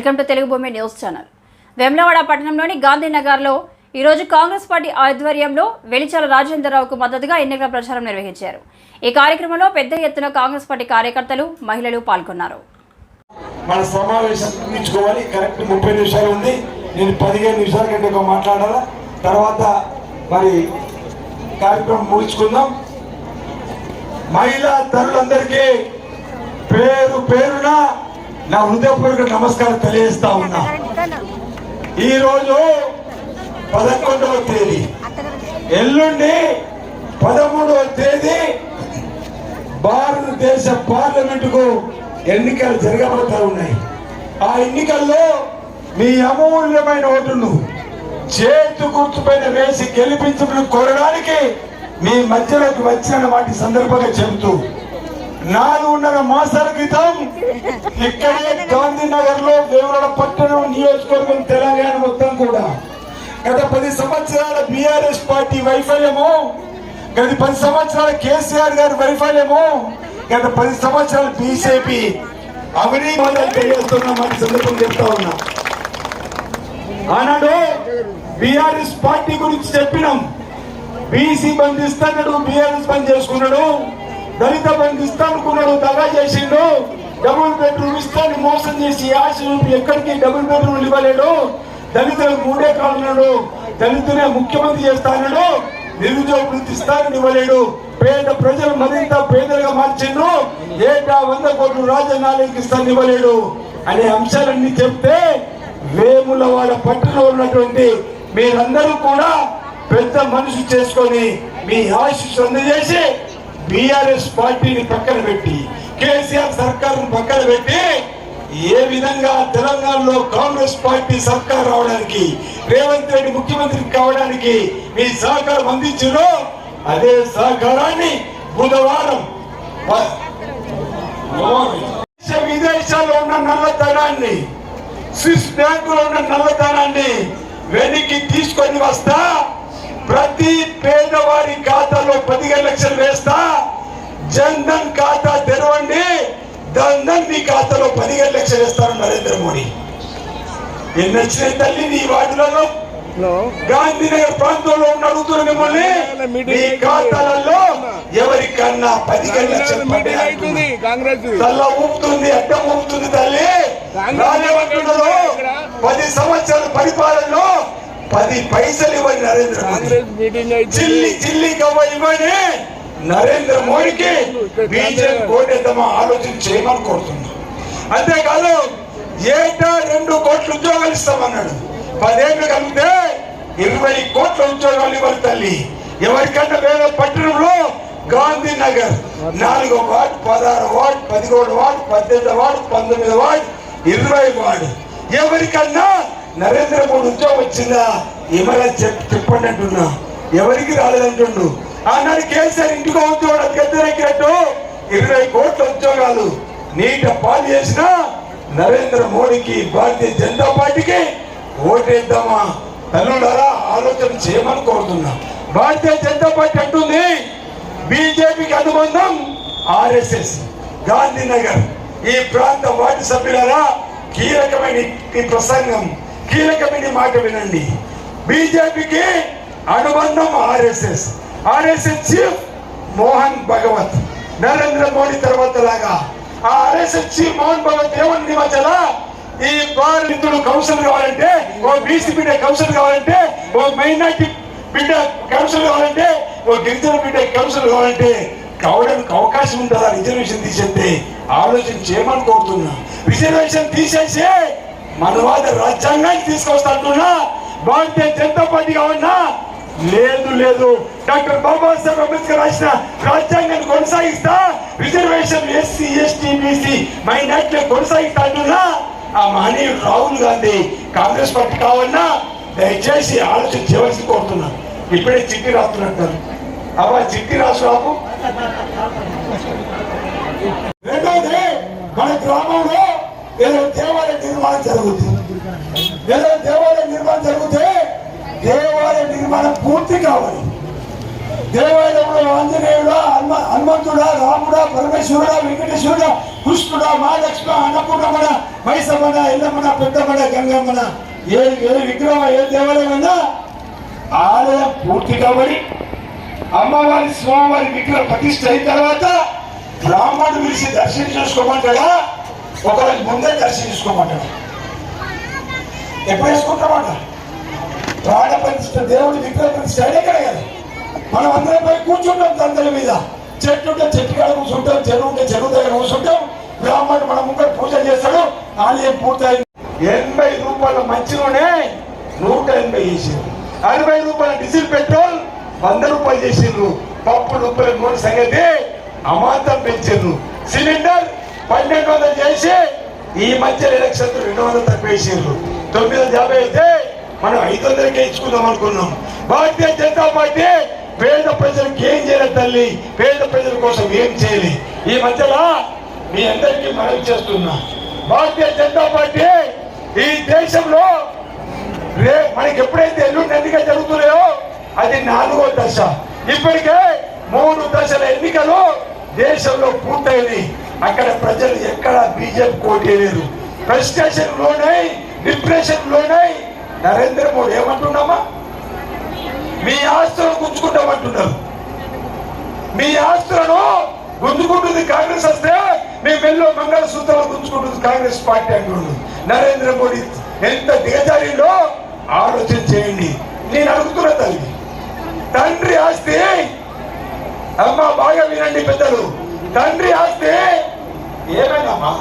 Welcome to Telugu భూమి news channel. Vemulawada పట్టణంలోని గాంధీనగర్లో ఈరోజు కాంగ్రెస్ పార్టీ ఆధ్వర్యంలో వెలిచాల రాజేంద్రరావుకు మద్దతుగా ఎన్నికల ప్రచారం నిర్వహించారు. ఈ కార్యక్రమంలో పెద్ద ఎత్తున కాంగ్రెస్ పార్టీ కార్యకర్తలు మహిళలు పాల్గొన్నారు. మన సమావేశం ముగించుకోవాలి. కరెక్ట్ ముప్పై నిమిషాలు ఉంది. నేను పదిహేను నిమిషాల కంటే ఎక్కువ మాట్లాడాలా? తర్వాత మరి కార్యక్రమం ముగించుకుందాం. మహిళా తరులందరికీ పేరు పేరున నా హృదయపూర్వక నమస్కారం తెలియజేస్తా ఉన్నా. ఈరోజు పదకొండవ తేదీ. ఎల్లుండి పదమూడవ తేదీ భారతదేశ పార్లమెంటుకు ఎన్నికలు జరగబడతా ఉన్నాయి. ఆ ఎన్నికల్లో మీ అమూల్యమైన ఓటును చేతు గుర్తుపైన వేసి గెలిపించమని కోరడానికి మీ మధ్యలోకి వచ్చిన వాటి సందర్భంగా చెబుతూ నాలుగున్నర మాసాల క్రితం ఇక్కడే గాంధీనగర్లో వేములవాడ పట్టణం నియోజకవర్గం తెలంగాణ మొత్తం కూడా. గత పది సంవత్సరాల బిఆర్ఎస్ పార్టీ వైఫల్యము గత పది సంవత్సరాల కేసీఆర్ గారి వైఫల్యము గత పది సంవత్సరాల బీజేపీ అవినీతి మొదలు తెలియజేస్తున్నామని సందర్భం చెప్తా ఉన్నా. ఆనాడు బిఆర్ఎస్ పార్టీ గురించి చెప్పినాం. బీసీ బంద్ ఇస్తాడు బిఆర్ఎస్ బంద్ చేసుకున్నాడు. దళిత బంద్ ఇస్తానుకున్నాడు దగా చేసిండు. డబుల్ బెడ్రూమ్ ఇస్తాను మోసం చేసి ఆశ ఎక్కడికి డబుల్ బెడ్రూమ్ ఇవ్వలేడు. దళితులకు మూడే కాలన్నాడు దళితునే ముఖ్యమంత్రి చేస్తానడు నిరుద్యోగ వృత్తి ఇస్తానని ఇవ్వలేడు. పేద ప్రజలు మరింత పేదలుగా మార్చిండు ఏటా వంద కోట్లు రాజధానికి ఇస్తాను ఇవ్వలేడు. అనే అంశాలన్నీ చెప్తే వేములవాడ పట్టులో ఉన్నటువంటి మీరందరూ కూడా పెద్ద మనసు చేసుకొని మీ ఆశీస్సు అందజేసి బిఆర్ఎస్ పార్టీని పక్కన పెట్టి కేసీఆర్ సర్కారును పక్కన పెట్టి ఏ విధంగా తెలంగాణలో కాంగ్రెస్ పార్టీ సర్కార్ రావడానికి రేవంత్ రెడ్డి ముఖ్యమంత్రి కావడానికి మీ సహకారం అందించారో అదే సహకారాన్ని బుధవారం విదేశాల్లో ఉన్న నల్లతనాన్ని స్విస్ బ్యాంకులో ఉన్న నల్లతనాన్ని వెనక్కి తీసుకొని వస్తా ప్రతి పేదవారి ఖాతాలో పదిహేను లక్షలు వేస్తా జన్ధన్ ఖాతా తెరవండి. ధన్ మీ ఖాతాలో పదిహేను లక్షలు వేస్తారు నరేంద్ర మోడీ. ఎన్ని వచ్చినాయి తల్లి నీ వాటిలలో గాంధీనగర్ ప్రాంతంలో ఉన్న అడుగుతున్న మిమ్మల్ని మీ ఖాతాలలో ఎవరికన్నా పదిహేను లక్షలు తల్ల ఊపుతుంది అడ్డం ఊపుతుంది తల్లి. రాజమండ్రిలో పది సంవత్సరాల పరిపాలనలో పది పైసలు ఇవ్వని నరేంద్ర మోడీ. చిల్లి చిల్లి కవ్వ ఇవ్వని నరేంద్ర మోడీకి బీజేపీ కోటేద్దామా ఆలోచన చేయమని కోరుతున్నాం. అంతేకాదు ఏటా రెండు కోట్ల ఉద్యోగాలు ఇస్తామన్నాడు. పదేళ్ళు కలిపితే ఇరవై కోట్ల ఉద్యోగాలు ఇవ్వాలి తల్లి. ఎవరికంటే వేరే పట్టణంలో గాంధీ నగర్ నాలుగో వార్డ్ పదహారు వార్డ్ పదిహేడు వార్డ్ పద్దెనిమిది వార్డ్ పంతొమ్మిది వార్డ్ ఇరవై వార్డ్. ఎవరికన్నా నరేంద్ర మోడీ ఉద్యోగం వచ్చిందా? ఏమైనా చెప్ చెప్పండి అంటున్నా. ఎవరికి రాలేదంటుండు? ఆనాడు కేసీఆర్ ఇంటికో ఉద్యోగాలు గద్దెనెక్కినట్టు ఇరవై కోట్ల ఉద్యోగాలు నీట పాలు చేసిన నరేంద్ర మోడీకి భారతీయ జనతా పార్టీకి ఓటేద్దామా? తల్లుడారా ఆలోచన చేయమని కోరుతున్నా. భారతీయ జనతా పార్టీ అంటుంది బీజేపీకి అనుబంధం ఆర్ఎస్ఎస్ గాంధీనగర్. ఈ ప్రాంత వార్డు సభ్యులారా కీలకమైన ఈ ప్రసంగం కీలకమైన మాట వినండి. బీజేపీకి అనుబంధం RSS. RSS chief Mohan Bhagwat. Narendra Modi తర్వాత లాగా. ఆ ఆర్ఎస్ఎస్ చీఫ్ మోహన్ భగవత్ ఏమని మధ్యలో ఈ బాధితుడు కౌన్సిల్ కావాలంటే ఓ బీసీ బిడ్డ కౌన్సిల్ కావాలంటే ఓ మైనార్టీ బిడ్డ కౌన్సిల్ కావాలంటే ఓ గిరిజన బిడ్డ కౌన్సిల్ కావాలంటే కావడానికి అవకాశం ఉంటుందా? రిజర్వేషన్ తీసేస్తే ఆలోచన చేయమని కోరుతున్నా. రిజర్వేషన్ తీసేసి మనవాద రాజ్యాంగాన్ని తీసుకొస్తా అంటున్నా. భారతీయ జనతా పార్టీ కావన్నా లేదు లేదు. డాక్టర్ బాబాసాహెబ్ అంబేద్కర్ రాసిన రాజ్యాంగాన్ని కొనసాగిస్తా. Reservation SC ST BC minority కొనసాగిస్తా అంటున్నా. ఆ మహనీయుడు రాహుల్ గాంధీ కాంగ్రెస్ పార్టీ కావన్నా దయచేసి ఆలోచన చేయవలసి కోరుతున్నాను ఇప్పుడే చిట్టి రాస్తున్నట్టు అబ్బా చిట్టి రాసు బాబు రెండోది మన గ్రామంలో ఏదో దేవాలయ నిర్మాణం జరుగుతుంది. ఏదో దేవాలయ నిర్మాణం పూర్తి కావాలి. దేవాలయంలో ఆంజనేయుడా హనుమ హనుమంతుడా రాముడా పరమేశ్వరుడా వెంకటేశ్వరుడా కృష్ణుడా మహాలక్ష్మి అన్నపూర్ణమణ మైసమ్మన ఎల్లమ్మన పెద్దమ్మన గంగమ్మన ఏ ఏ విగ్రహం ఏ దేవాలయమైనా ఆలయం పూర్తి కాబట్టి అమ్మవారి స్వామివారి విగ్రహ ప్రతిష్ట అయిన తర్వాత బ్రాహ్మణుడు పిలిచి దర్శనం చేసుకోమంటాడా? ఒకరికి ముందే దర్శనం చేసుకోమంటాడు? ఎప్పుడు వేసుకుంటామంటారు ప్రాణ ప్రతిష్ట దేవుడి విగ్రహ ప్రతిష్ట కదా మనం అందరం పోయి కూర్చుంటాం తండ్రుల మీద. చెట్టు ఉంటే చెట్టు కాడ కూర్చుంటాం చెరువు ఉంటే చెరువు దగ్గర కూర్చుంటాం. బ్రాహ్మణుడు మన ముందర పూజ చేస్తాడు ఆలయం పూర్తయింది. ఎనభై రూపాయల మంచి నూనె నూట ఎనభై చేసిండ్రు. అరవై రూపాయల డీజిల్ పెట్రోల్ వంద రూపాయలు చేసిండ్రు. పప్పు రూపాయల నూనె సంగతి అమాంతం పెంచిండ్రు. సిలిండర్ పన్నెండు వందలు చేసి ఈ మధ్య ఎలక్షన్ రెండు వందలు తక్కువ వేసిండ్రు తొమ్మిది వందల యాభై అయితే మనం ఐదు వందలకే ఇచ్చుకుందాం అనుకున్నాం. భారతీయ జనతా పార్టీ పేద ప్రజలకు ఏం చేయలేదు తల్లి? పేద ప్రజల కోసం ఏం చేయాలి? ఈ మధ్యలో మీ అందరికీ మనవి చేస్తున్నా. భారతీయ జనతా పార్టీ ఈ దేశంలో రే మనకి ఎప్పుడైతే ఎల్లుండి ఎన్నికలు జరుగుతున్నాయో అది నాలుగో దశ. ఇప్పటికే మూడు దశల ఎన్నికలు దేశంలో పూర్తయింది. అక్కడ ప్రజలు ఎక్కడ బీజేపీ కోటి లేరు ఫ్రస్ట్రేషన్ లోనై డిప్రెషన్ లోనై నరేంద్ర మోడీ ఏమంటున్నామా? మీ ఆస్తులను గుంజుకుంటామంటున్నారు మీ ఆస్తులను గుంజుకుంటుంది కాంగ్రెస్ వస్తే మీ మెల్లో మంగళసూత్రాలు గుంజుకుంటుంది కాంగ్రెస్ పార్టీ అంటుంది నరేంద్ర మోడీ ఎంత దిగజారిందో ఆలోచన చేయండి. నేను అడుగుతున్నా తల్లి తండ్రి ఆస్తి అమ్మ బాగా వినండి పెద్దలు తండ్రి ఆస్తి ఏమైందమ్మా?